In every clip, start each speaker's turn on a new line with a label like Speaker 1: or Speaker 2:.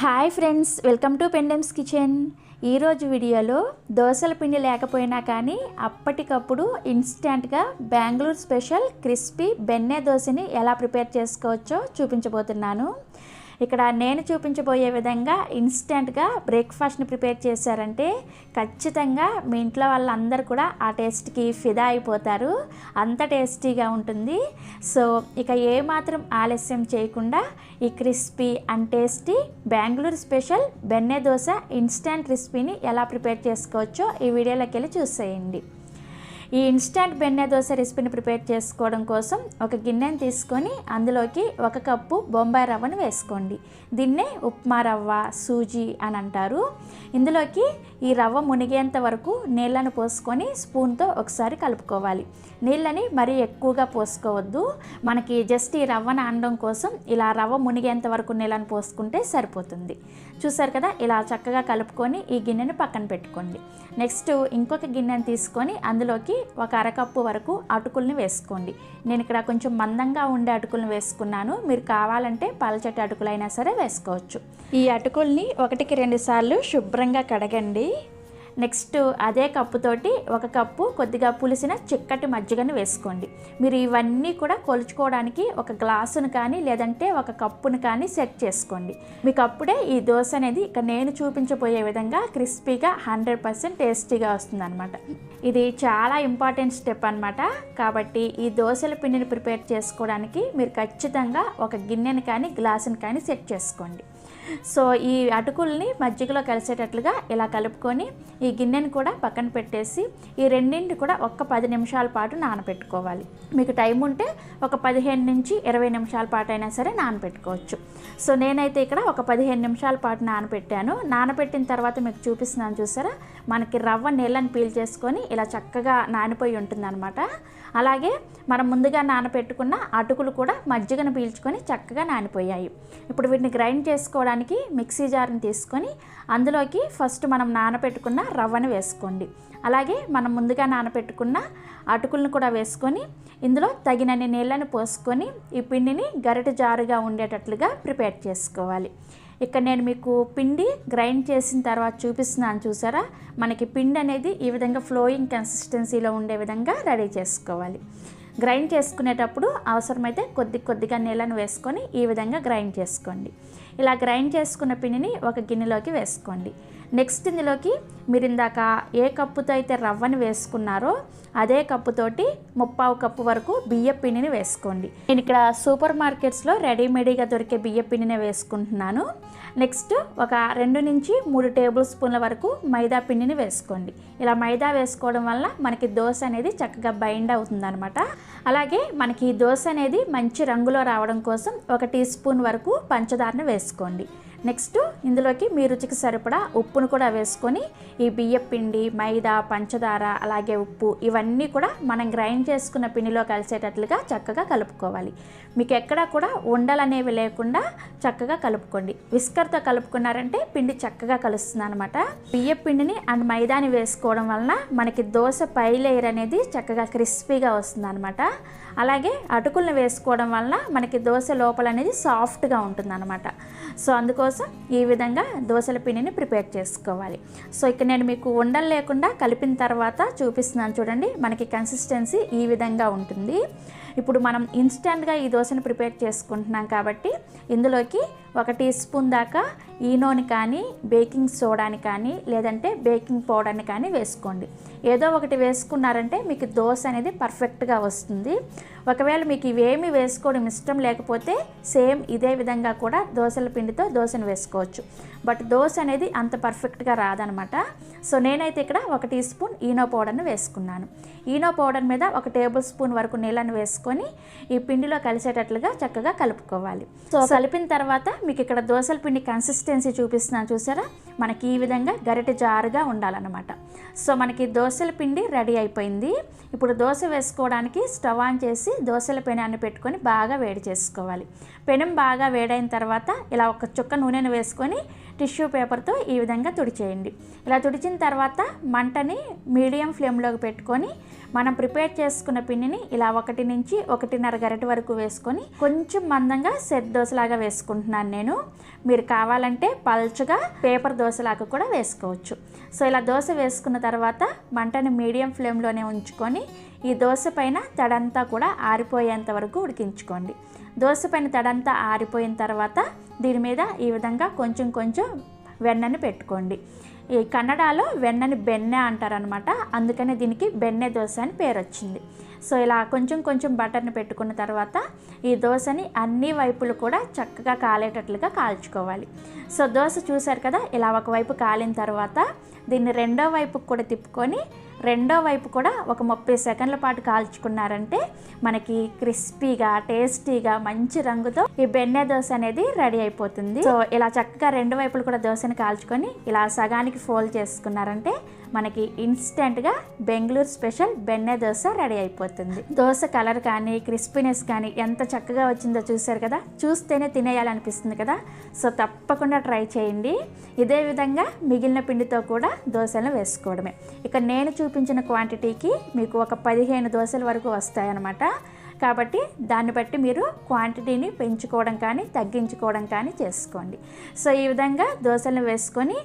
Speaker 1: Hi friends welcome to Pendems kitchen. ఈరోజు వీడియోలో దోశల పిండి లేకపోయినా కానీ అప్పటికప్పుడు ఇన్స్టెంట్గా బెంగళూరు స్పెషల్ క్రిస్పీ బెన్నె దోశని ఎలా ప్రిపేర్ చేసుకోవచ్చో చూపించబోతున్నాను. ఇక్కడ నేను చూపించబోయే విధంగా ఇన్స్టెంట్గా బ్రేక్ఫాస్ట్ని ప్రిపేర్ చేశారంటే ఖచ్చితంగా మీ ఇంట్లో వాళ్ళందరూ కూడా ఆ టేస్ట్కి ఫిదా అయిపోతారు. అంత టేస్టీగా ఉంటుంది. సో ఇక ఏమాత్రం ఆలస్యం చేయకుండా ఈ crispy and tasty Bengaluru special benne dosa instant రెసిపీని ఎలా ప్రిపేర్ చేసుకోవచ్చో ఈ వీడియోలోకి వెళ్ళి చూసేయండి. ఈ ఇన్స్టంట్ బెన్నె దోశ రెసిపీని ప్రిపేర్ చేసుకోవడం కోసం ఒక గిన్నెని తీసుకొని అందులోకి ఒక కప్పు బొంబాయి రవ్వను వేసుకోండి. దీన్నే ఉప్మా రవ్వ సూజీ అని అంటారు. ఇందులోకి ఈ రవ్వ మునిగేంత వరకు నీళ్ళను పోసుకొని స్పూన్తో ఒకసారి కలుపుకోవాలి. నీళ్ళని మరీ ఎక్కువగా పోసుకోవద్దు. మనకి జస్ట్ ఈ రవ్వను అనడం కోసం ఇలా రవ్వ మునిగేంత వరకు నీళ్ళని పోసుకుంటే సరిపోతుంది. చూసారు కదా? ఇలా చక్కగా కలుపుకొని ఈ గిన్నెని పక్కన పెట్టుకోండి. నెక్స్ట్ ఇంకొక గిన్నెని తీసుకొని అందులోకి ఒక అరకప్పు వరకు అటుకుల్ని వేసుకోండి. నేను ఇక్కడ కొంచెం మందంగా ఉండే అటుకులను వేసుకున్నాను. మీరు కావాలంటే పాలచెట్టు అటుకులైనా సరే వేసుకోవచ్చు. ఈ అటుకుల్ని ఒకటికి రెండు సార్లు శుభ్రంగా కడగండి. నెక్స్ట్ అదే కప్పుతోటి ఒక కప్పు కొద్దిగా పులిసిన చిక్కటి మజ్జిగను వేసుకోండి. మీరు ఇవన్నీ కూడా కొలుచుకోవడానికి ఒక గ్లాసును కానీ లేదంటే ఒక కప్పును కానీ సెట్ చేసుకోండి. మీకు అప్పుడే ఈ దోశ అనేది ఇక నేను చూపించబోయే విధంగా క్రిస్పీగా హండ్రెడ్ పర్సెంట్ టేస్టీగా వస్తుందన్నమాట. ఇది చాలా ఇంపార్టెంట్ స్టెప్ అనమాట కాబట్టి ఈ దోశల పిండిని ప్రిపేర్ చేసుకోవడానికి మీరు ఖచ్చితంగా ఒక గిన్నెని కానీ గ్లాసుని కానీ సెట్ చేసుకోండి. సో ఈ అటుకుల్ని మజ్జిగలో కలిసేటట్లుగా ఇలా కలుపుకొని ఈ గిన్నెని కూడా పక్కన పెట్టేసి ఈ రెండింటి కూడా ఒక్క పది నిమిషాల పాటు నానబెట్టుకోవాలి. మీకు టైం ఉంటే ఒక పదిహేను నుంచి ఇరవై నిమిషాల పాటు అయినా సరే నానబెట్టుకోవచ్చు. సో నేనైతే ఇక్కడ ఒక పదిహేను నిమిషాల పాటు నానబెట్టాను. నానబెట్టిన తర్వాత మీకు చూపిస్తున్నాను చూసారా? మనకి రవ్వ నీళ్ళని పీల్ చేసుకొని ఇలా చక్కగా నానిపోయి ఉంటుందన్నమాట. అలాగే మనం ముందుగా నానబెట్టుకున్న అటుకులు కూడా మజ్జిగను పీల్చుకొని చక్కగా నానిపోయాయి. ఇప్పుడు వీటిని గ్రైండ్ చేసుకోవడానికి మిక్సీ జార్ని తీసుకొని అందులోకి ఫస్ట్ మనం నానబెట్టుకున్న రవ్వను వేసుకోండి. అలాగే మనం ముందుగా నానబెట్టుకున్న అటుకులను కూడా వేసుకొని ఇందులో తగినన్ని నీళ్ళని పోసుకొని ఈ పిండిని గరిట జారుగా ఉండేటట్లుగా ప్రిపేర్ చేసుకోవాలి. ఇక్కడ నేను మీకు పిండి గ్రైండ్ చేసిన తర్వాత చూపిస్తున్నాను చూసారా? మనకి పిండి అనేది ఈ విధంగా ఫ్లోయింగ్ కన్సిస్టెన్సీలో ఉండే విధంగా రెడీ చేసుకోవాలి. గ్రైండ్ చేసుకునేటప్పుడు అవసరమైతే కొద్ది కొద్దిగా నీళ్ళను వేసుకొని ఈ విధంగా గ్రైండ్ చేసుకోండి. ఇలా గ్రైండ్ చేసుకున్న పిండిని ఒక గిన్నెలోకి వేసుకోండి. నెక్స్ట్ ఇందులోకి మీరు ఇందాక ఏ కప్పుతో అయితే రవ్వని వేసుకున్నారో అదే కప్పుతోటి ముప్పావు కప్పు వరకు బియ్య పిండిని వేసుకోండి. నేను ఇక్కడ సూపర్ మార్కెట్స్లో రెడీమేడీగా దొరికే బియ్య పిండిని వేసుకుంటున్నాను. నెక్స్ట్ ఒక రెండు నుంచి మూడు టేబుల్ స్పూన్ల వరకు మైదా పిండిని వేసుకోండి. ఇలా మైదా వేసుకోవడం వల్ల మనకి దోశ అనేది చక్కగా బైండ్ అవుతుందన్నమాట. అలాగే మనకి ఈ దోశ అనేది మంచి రంగులో రావడం కోసం ఒక టీ స్పూన్ వరకు పంచదారను వేసుకోండి. నెక్స్ట్ ఇందులోకి మీ రుచికి సరిపడా ఉప్పును కూడా వేసుకొని ఈ బియ్య పిండి మైదా పంచదార అలాగే ఉప్పు ఇవన్నీ కూడా మనం గ్రైండ్ చేసుకున్న పిండిలో కలిసేటట్లుగా చక్కగా కలుపుకోవాలి. మీకు ఎక్కడా కూడా ఉండలు అనేవి లేకుండా చక్కగా కలుపుకోండి. విస్కర్తో కలుపుకున్నారంటే పిండి చక్కగా కలుస్తుంది అనమాట బియ్య పిండిని అండ్ మైదాని వేసుకోవడం వలన మనకి దోశ పై లేయర్ అనేది చక్కగా క్రిస్పీగా వస్తుంది అనమాట అలాగే అటుకులను వేసుకోవడం వలన మనకి దోశ లోపల అనేది సాఫ్ట్గా ఉంటుంది అనమాట సో అందుకోసం ఈ విధంగా దోశల పిండిని ప్రిపేర్ చేసుకోవాలి. సో ఇక్కడ నేను మీకు ఉండలు లేకుండా కలిపిన తర్వాత చూపిస్తున్నాను చూడండి. మనకి కన్సిస్టెన్సీ ఈ విధంగా ఉంటుంది. ఇప్పుడు మనం ఇన్స్టెంట్గా ఈ దోశను ప్రిపేర్ చేసుకుంటున్నాం కాబట్టి ఇందులోకి ఒక టీ స్పూన్ దాకా ఈనోని కానీ బేకింగ్ సోడాని కానీ లేదంటే బేకింగ్ పౌడర్ని కానీ వేసుకోండి. ఏదో ఒకటి వేసుకున్నారంటే మీకు దోశ అనేది పర్ఫెక్ట్గా వస్తుంది. ఒకవేళ మీకు ఇవేమి వేసుకోవడం ఇష్టం లేకపోతే సేమ్ ఇదే విధంగా కూడా దోశల పిండితో దోశను వేసుకోవచ్చు. బట్ దోశ అనేది అంత పర్ఫెక్ట్గా రాదనమాట. సో నేనైతే ఇక్కడ ఒక టీ స్పూన్ ఈనో పౌడర్ను వేసుకున్నాను. ఈనో పౌడర్ మీద ఒక టేబుల్ స్పూన్ వరకు నీళ్ళను వేసుకొని ఈ పిండిలో కలిసేటట్లుగా చక్కగా కలుపుకోవాలి. సో కలిపిన తర్వాత మీకు ఇక్కడ దోశల పిండి కన్సిస్టెన్సీ చూపిస్తున్నాను చూసారా? మనకి ఈ విధంగా గరిటె జారుగా ఉండాలన్నమాట. సో మనకి దోశల పిండి రెడీ అయిపోయింది. ఇప్పుడు దోశ వేసుకోవడానికి స్టవ్ ఆన్ చేసి దోశల పెనాన్ని పెట్టుకొని బాగా వేడి చేసుకోవాలి. పెనం బాగా వేడైన తర్వాత ఇలా ఒక చుక్క నూనెను వేసుకొని టిష్యూ పేపర్తో ఈ విధంగా తుడిచేయండి. ఇలా తుడిచిన తర్వాత మంటని మీడియం ఫ్లేమ్లోకి పెట్టుకొని మనం ప్రిపేర్ చేసుకున్న పిండిని ఇలా ఒకటి నుంచి ఒకటిన్నర గరిట వరకు వేసుకొని కొంచెం మందంగా సెట్ దోశలాగా వేసుకుంటున్నాను నేను. మీరు కావాలంటే పల్చగా పేపర్ దోశలాగా కూడా వేసుకోవచ్చు. సో ఇలా దోశ వేసుకున్న తర్వాత మంటని మీడియం ఫ్లేమ్లోనే ఉంచుకొని ఈ దోశ పైన తడంతా కూడా ఆరిపోయేంత వరకు ఉడికించుకోండి. దోశ పైన తడంతా ఆరిపోయిన తర్వాత దీని మీద ఈ విధంగా కొంచెం కొంచెం వెన్నని పెట్టుకోండి. కన్నడలో వెన్నని బెన్నె అంటారనమాట. అందుకనే దీనికి బెన్నె దోశ అని పేరు వచ్చింది సో ఇలా కొంచెం కొంచెం బటర్ని పెట్టుకున్న తర్వాత ఈ దోశని అన్ని వైపులు కూడా చక్కగా కాలేటట్లుగా కాల్చుకోవాలి. సో దోశ చూశారు కదా ఇలా ఒకవైపు కాలిన తర్వాత దీన్ని రెండో వైపుకి కూడా తిప్పుకొని రెండో వైపు కూడా ఒక ముప్పై సెకండ్ల పాటు కాల్చుకున్నారంటే మనకి క్రిస్పీగా టేస్టీగా మంచి రంగుతో ఈ బెన్నె దోశ అనేది రెడీ అయిపోతుంది. సో ఇలా చక్కగా రెండు వైపులు కూడా దోశని కాల్చుకొని ఇలా సగానికి ఫోల్డ్ చేసుకున్నారంటే మనకి ఇన్స్టెంట్గా బెంగళూరు స్పెషల్ బెన్నె దోశ రెడీ అయిపోతుంది. దోశ కలర్ కానీ క్రిస్పీనెస్ కానీ ఎంత చక్కగా వచ్చిందో చూశారు కదా? చూస్తేనే తినేయాలనిపిస్తుంది కదా? సో తప్పకుండా ట్రై చేయండి. ఇదే విధంగా మిగిలిన పిండితో కూడా దోశలను వేసుకోవడమే. ఇక నేను చూపించిన క్వాంటిటీకి మీకు ఒక పదిహేను దోశల వరకు వస్తాయన్నమాట. కాబట్టి దాన్ని బట్టి మీరు క్వాంటిటీని పెంచుకోవడం కానీ తగ్గించుకోవడం కానీ చేసుకోండి. సో ఈ విధంగా దోశలను వేసుకొని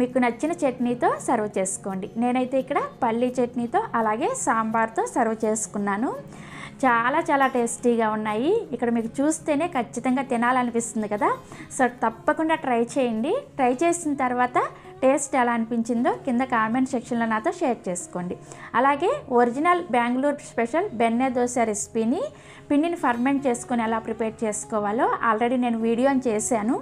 Speaker 1: మీకు నచ్చిన చట్నీతో సర్వ్ చేసుకోండి. నేనైతే ఇక్కడ పల్లీ చట్నీతో అలాగే సాంబార్తో సర్వ్ చేసుకున్నాను. చాలా చాలా టేస్టీగా ఉన్నాయి. ఇక్కడ మీకు చూస్తేనే ఖచ్చితంగా తినాలనిపిస్తుంది కదా. సో తప్పకుండా ట్రై చేయండి. ట్రై చేసిన తర్వాత టేస్ట్ ఎలా అనిపించిందో కింద కామెంట్ సెక్షన్లో నాతో షేర్ చేసుకోండి. అలాగే ఒరిజినల్ బెంగళూరు స్పెషల్ బెన్నె దోశ రెసిపీని పిండిని ఫర్మెంట్ చేసుకొని ఎలా ప్రిపేర్ చేసుకోవాలో ఆల్రెడీ నేను వీడియోని చేశాను.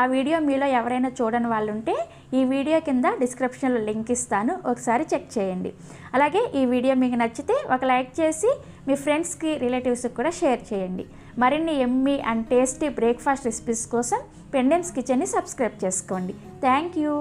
Speaker 1: ఆ వీడియో మీలో ఎవరైనా చూడని వాళ్ళు ఉంటే ఈ వీడియో కింద డిస్క్రిప్షన్లో లింక్ ఇస్తాను. ఒకసారి చెక్ చేయండి. అలాగే ఈ వీడియో మీకు నచ్చితే ఒక లైక్ చేసి మీ ఫ్రెండ్స్కి రిలేటివ్స్కి కూడా షేర్ చేయండి. మరిన్ని ఎమ్మీ అండ్ టేస్టీ బ్రేక్ఫాస్ట్ రెసిపీస్ కోసం పెండెన్స్ కిచెన్ని సబ్స్క్రైబ్ చేసుకోండి. Thank you.